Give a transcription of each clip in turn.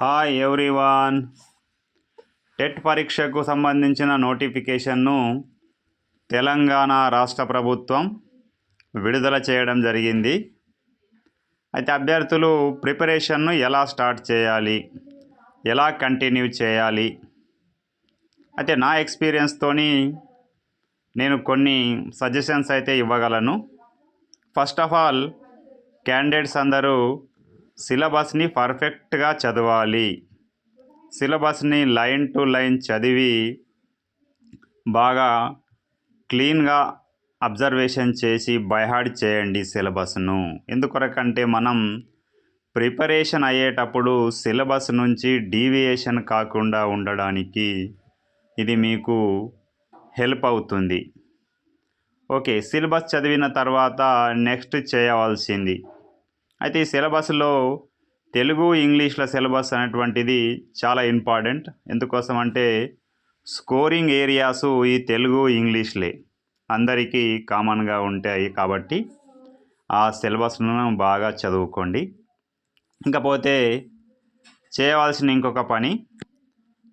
Hi everyone TET పరీక్షకు సంబంధించిన నోటిఫికేషన్ను తెలంగాణ రాష్ట్ర ప్రభుత్వం విడుదల చేయడం జరిగింది. అయితే అభ్యర్థులు ప్రిపరేషన్ను ఎలా స్టార్ట్ చేయాలి? ఎలా కంటిన్యూ చేయాలి? అయితే నా ఎక్స్పీరియన్స్తోని నేను కొన్ని సజెషన్స్ అయితే ఇవ్వగలను. ఫస్ట్ ఆఫ్ ఆల్ క్యాండిడేట్స్ అందరూ సిలబస్ని పర్ఫెక్ట్గా చదవాలి. సిలబస్ని లైన్ టు లైన్ చదివి బాగా క్లీన్గా అబ్జర్వేషన్ చేసి బైహార్డ్ చేయండి సిలబస్ను. ఎందుకొరకంటే మనం ప్రిపరేషన్ అయ్యేటప్పుడు సిలబస్ నుంచి డీవియేషన్ కాకుండా ఉండడానికి ఇది మీకు హెల్ప్ అవుతుంది. ఓకే సిలబస్ చదివిన తర్వాత నెక్స్ట్ చేయవలసింది. అయితే ఈ సిలబస్లో తెలుగు ఇంగ్లీష్ల సిలబస్ అనేటువంటిది చాలా ఇంపార్టెంట్. ఎందుకోసం అంటే స్కోరింగ్ ఏరియాస్ ఈ తెలుగు ఇంగ్లీష్లే అందరికీ కామన్గా ఉంటాయి కాబట్టి ఆ సిలబస్ను బాగా చదువుకోండి. ఇంకపోతే చేయవలసిన ఇంకొక పని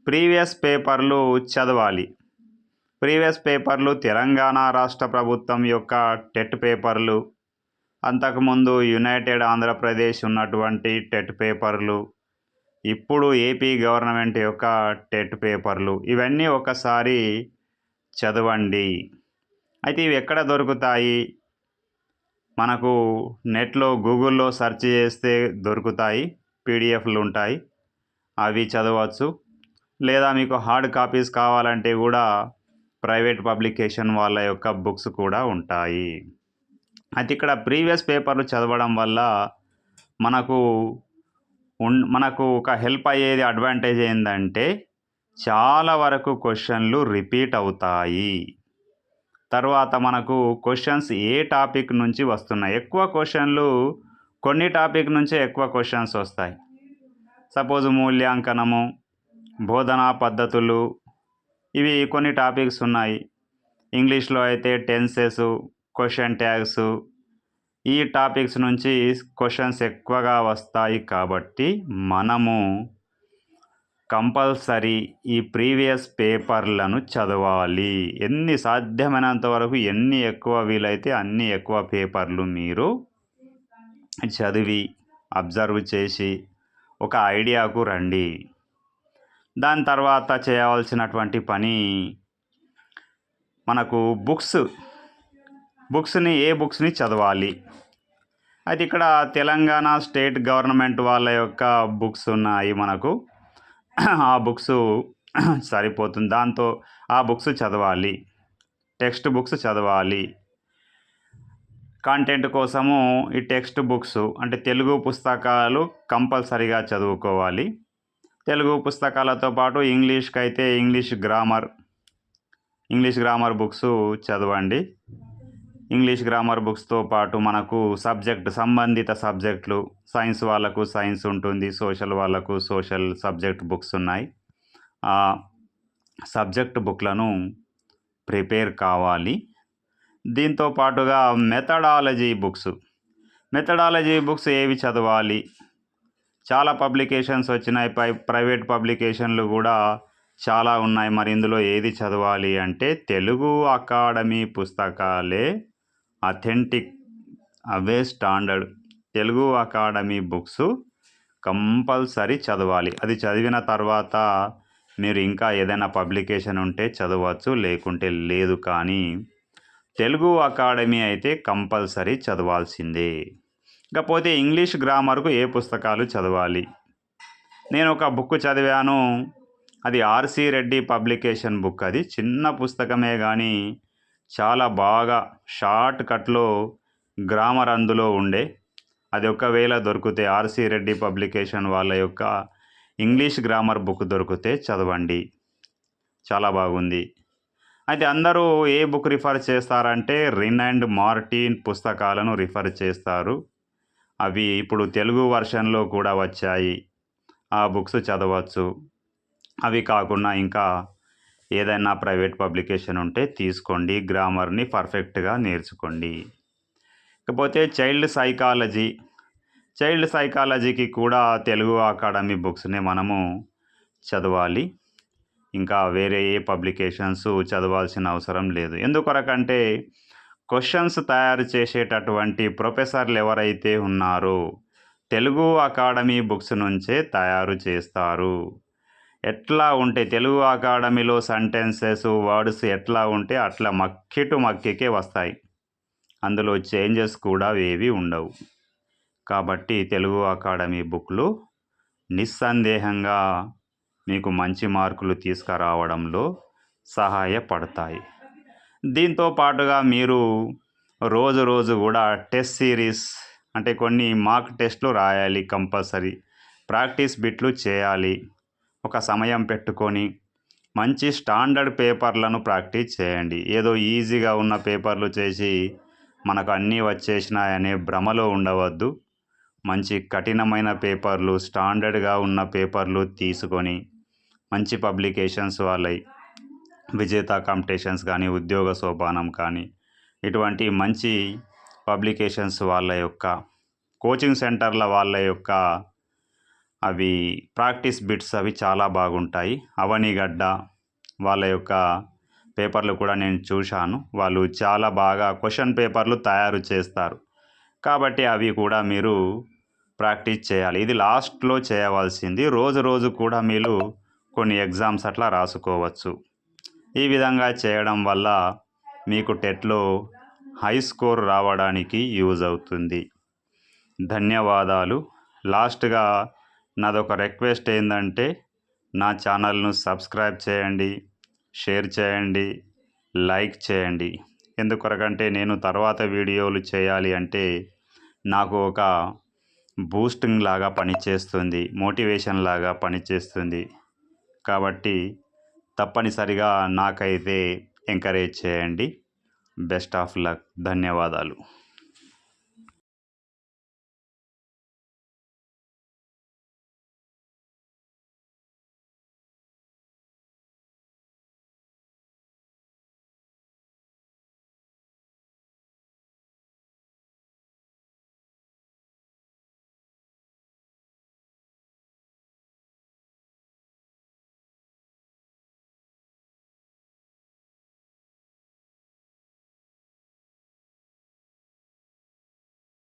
ప్రీవియస్ పేపర్లు చదవాలి. ప్రీవియస్ పేపర్లు తెలంగాణ రాష్ట్ర ప్రభుత్వం యొక్క టెట్ పేపర్లు అంతకుముందు యునైటెడ్ ఆంధ్రప్రదేశ్ ఉన్నటువంటి టెట్ పేపర్లు ఇప్పుడు ఏపీ గవర్నమెంట్ యొక్క టెట్ పేపర్లు ఇవన్నీ ఒకసారి చదవండి. అయితే ఇవి ఎక్కడ దొరుకుతాయి? మనకు నెట్లో గూగుల్లో సెర్చ్ చేస్తే దొరుకుతాయి పీడిఎఫ్లు ఉంటాయి అవి చదవచ్చు. లేదా మీకు హార్డ్ కాపీస్ కావాలంటే కూడా ప్రైవేట్ పబ్లికేషన్ వాళ్ళ యొక్క బుక్స్ కూడా ఉంటాయి. అయితే ఇక్కడ ప్రీవియస్ పేపర్లు చదవడం వల్ల మనకు ఉన్ మనకు ఒక హెల్ప్ అయ్యేది అడ్వాంటేజ్ ఏంటంటే చాలా వరకు క్వశ్చన్లు రిపీట్ అవుతాయి. తర్వాత మనకు క్వశ్చన్స్ ఏ టాపిక్ నుంచి వస్తున్నాయి. ఎక్కువ క్వశ్చన్లు కొన్ని టాపిక్ నుంచే ఎక్కువ క్వశ్చన్స్ వస్తాయి. సపోజ్ మూల్యాంకనము బోధనా పద్ధతులు ఇవి కొన్ని టాపిక్స్ ఉన్నాయి. ఇంగ్లీష్లో అయితే టెన్సెస్ క్వశ్చన్ ట్యాగ్స్ ఈ టాపిక్స్ నుంచి క్వశ్చన్స్ ఎక్కువగా వస్తాయి కాబట్టి మనము కంపల్సరీ ఈ ప్రీవియస్ పేపర్లను చదవాలి. ఎన్ని సాధ్యమైనంత వరకు ఎన్ని ఎక్కువ వీలైతే అన్ని ఎక్కువ పేపర్లు మీరు చదివి అబ్జర్వ్ చేసి ఒక ఐడియాకు రండి. దాని తర్వాత చేయవలసినటువంటి పని మనకు బుక్స్ బుక్స్ని ఏ బుక్స్ని చదవాలి? అయితే ఇక్కడ తెలంగాణ స్టేట్ గవర్నమెంట్ వాళ్ళ యొక్క బుక్స్ ఉన్నాయి మనకు. ఆ బుక్స్ సరిపోతుంది. దాంతో ఆ బుక్స్ చదవాలి. టెక్స్ట్ బుక్స్ చదవాలి. కాంటెంట్ కోసము ఈ టెక్స్ట్ బుక్స్ అంటే తెలుగు పుస్తకాలు కంపల్సరీగా చదువుకోవాలి. తెలుగు పుస్తకాలతో పాటు ఇంగ్లీష్కి అయితే English grammar English grammar books చదవండి. ఇంగ్లీష్ గ్రామర్ బుక్స్తో పాటు మనకు సబ్జెక్ట్ సంబంధిత సబ్జెక్టులు సైన్స్ వాళ్ళకు సైన్స్ ఉంటుంది సోషల్ వాళ్ళకు సోషల్ సబ్జెక్ట్ బుక్స్ ఉన్నాయి. ఆ సబ్జెక్ట్ బుక్లను ప్రిపేర్ కావాలి. దీంతో పాటుగా మెథడాలజీ బుక్స్. మెథడాలజీ బుక్స్ ఏవి చదవాలి? చాలా పబ్లికేషన్స్ వచ్చినాయి. పై ప్రైవేట్ పబ్లికేషన్లు కూడా చాలా ఉన్నాయి. మరి ఇందులో ఏది చదవాలి అంటే తెలుగు అకాడమీ పుస్తకాలే అథెంటిక్ అవే standard. Telugu academy books compulsory చదవాలి. అది చదివిన తర్వాత మీరు ఇంకా ఏదైనా పబ్లికేషన్ ఉంటే చదవచ్చు లేకుంటే లేదు కానీ తెలుగు అకాడమీ అయితే కంపల్సరీ చదవాల్సిందే. ఇకపోతే ఇంగ్లీష్ గ్రామర్కు ఏ పుస్తకాలు చదవాలి? నేను ఒక బుక్ చదివాను. అది ఆర్సి రెడ్డి పబ్లికేషన్ బుక్. అది చిన్న పుస్తకమే కానీ చాలా బాగా షార్ట్ కట్లో గ్రామర్ అందులో ఉండే. అది ఒకవేళ దొరికితే ఆర్సి రెడ్డి పబ్లికేషన్ వాళ్ళ యొక్క ఇంగ్లీష్ గ్రామర్ బుక్ దొరికితే చదవండి. చాలా బాగుంది. అయితే అందరూ ఏ బుక్ రిఫర్ చేస్తారంటే రిన్ అండ్ మార్టిన్ పుస్తకాలను రిఫర్ చేస్తారు. అవి ఇప్పుడు తెలుగు వర్షన్లో కూడా వచ్చాయి. ఆ బుక్స్ చదవచ్చు. అవి కాకుండా ఇంకా ఏదైనా ప్రైవేట్ పబ్లికేషన్ ఉంటే తీసుకోండి గ్రామర్ని పర్ఫెక్ట్గా నేర్చుకోండి. ఇకపోతే చైల్డ్ సైకాలజీ. చైల్డ్ సైకాలజీకి కూడా తెలుగు అకాడమీ బుక్స్ని మనము చదవాలి. ఇంకా వేరే ఏ పబ్లికేషన్స్ చదవాల్సిన అవసరం లేదు. ఎందుకొరకంటే క్వశ్చన్స్ తయారు చేసేటటువంటి ప్రొఫెసర్లు ఎవరైతే ఉన్నారో తెలుగు అకాడమీ బుక్స్ నుంచే తయారు చేస్తారు. ఎట్లా ఉంటే తెలుగు అకాడమీలో సెంటెన్సెస్ వర్డ్స్ ఎట్లా ఉంటే అట్లా మక్కిటు మక్కికే వస్తాయి. అందులో చేంజెస్ కూడా ఏవి ఉండవు. కాబట్టి తెలుగు అకాడమీ బుక్లు నిస్సందేహంగా మీకు మంచి మార్కులు తీసుకురావడంలో సహాయపడతాయి. దీంతో పాటుగా మీరు రోజు రోజు కూడా టెస్ట్ సిరీస్ అంటే కొన్ని మార్క్ టెస్ట్లు రాయాలి కంపల్సరీ. ప్రాక్టీస్ బిట్లు చేయాలి. ఒక సమయం పెట్టుకొని మంచి స్టాండర్డ్ పేపర్లను ప్రాక్టీస్ చేయండి. ఏదో ఈజీగా ఉన్న పేపర్లు చేసి మనకు అన్నీ వచ్చేసినాయనే భ్రమలో ఉండవద్దు. మంచి కఠినమైన పేపర్లు స్టాండర్డ్గా ఉన్న పేపర్లు తీసుకొని మంచి పబ్లికేషన్స్ వాళ్ళై విజేత కాంపిటీషన్స్ కానీ ఉద్యోగ సోపానం కానీ ఇటువంటి మంచి పబ్లికేషన్స్ వాళ్ళ యొక్క కోచింగ్ సెంటర్ల వాళ్ళ యొక్క అవి ప్రాక్టీస్ బిట్స్ అవి చాలా బాగుంటాయి. అవనిగడ్డ వాళ్ళ యొక్క పేపర్లు కూడా నేను చూశాను. వాళ్ళు చాలా బాగా క్వశ్చన్ పేపర్లు తయారు చేస్తారు. కాబట్టి అవి కూడా మీరు ప్రాక్టీస్ చేయాలి. ఇది లాస్ట్లో చేయవలసింది. రోజు రోజు కూడా మీరు కొన్ని ఎగ్జామ్స్ అట్లా రాసుకోవచ్చు. ఈ విధంగా చేయడం వల్ల మీకు టెట్లో హై స్కోర్ రావడానికి యూజ్ అవుతుంది. ధన్యవాదాలు. లాస్ట్గా నాదొక రిక్వెస్ట్ ఏంటంటే నా ఛానల్ను సబ్స్క్రైబ్ చేయండి షేర్ చేయండి లైక్ చేయండి. ఎందుకొరకంటే నేను తర్వాత వీడియోలు చేయాలి అంటే నాకు ఒక బూస్టింగ్ లాగా పనిచేస్తుంది మోటివేషన్ లాగా పనిచేస్తుంది. కాబట్టి తప్పనిసరిగా నాకైతే ఎంకరేజ్ చేయండి. Best of luck. ధన్యవాదాలు.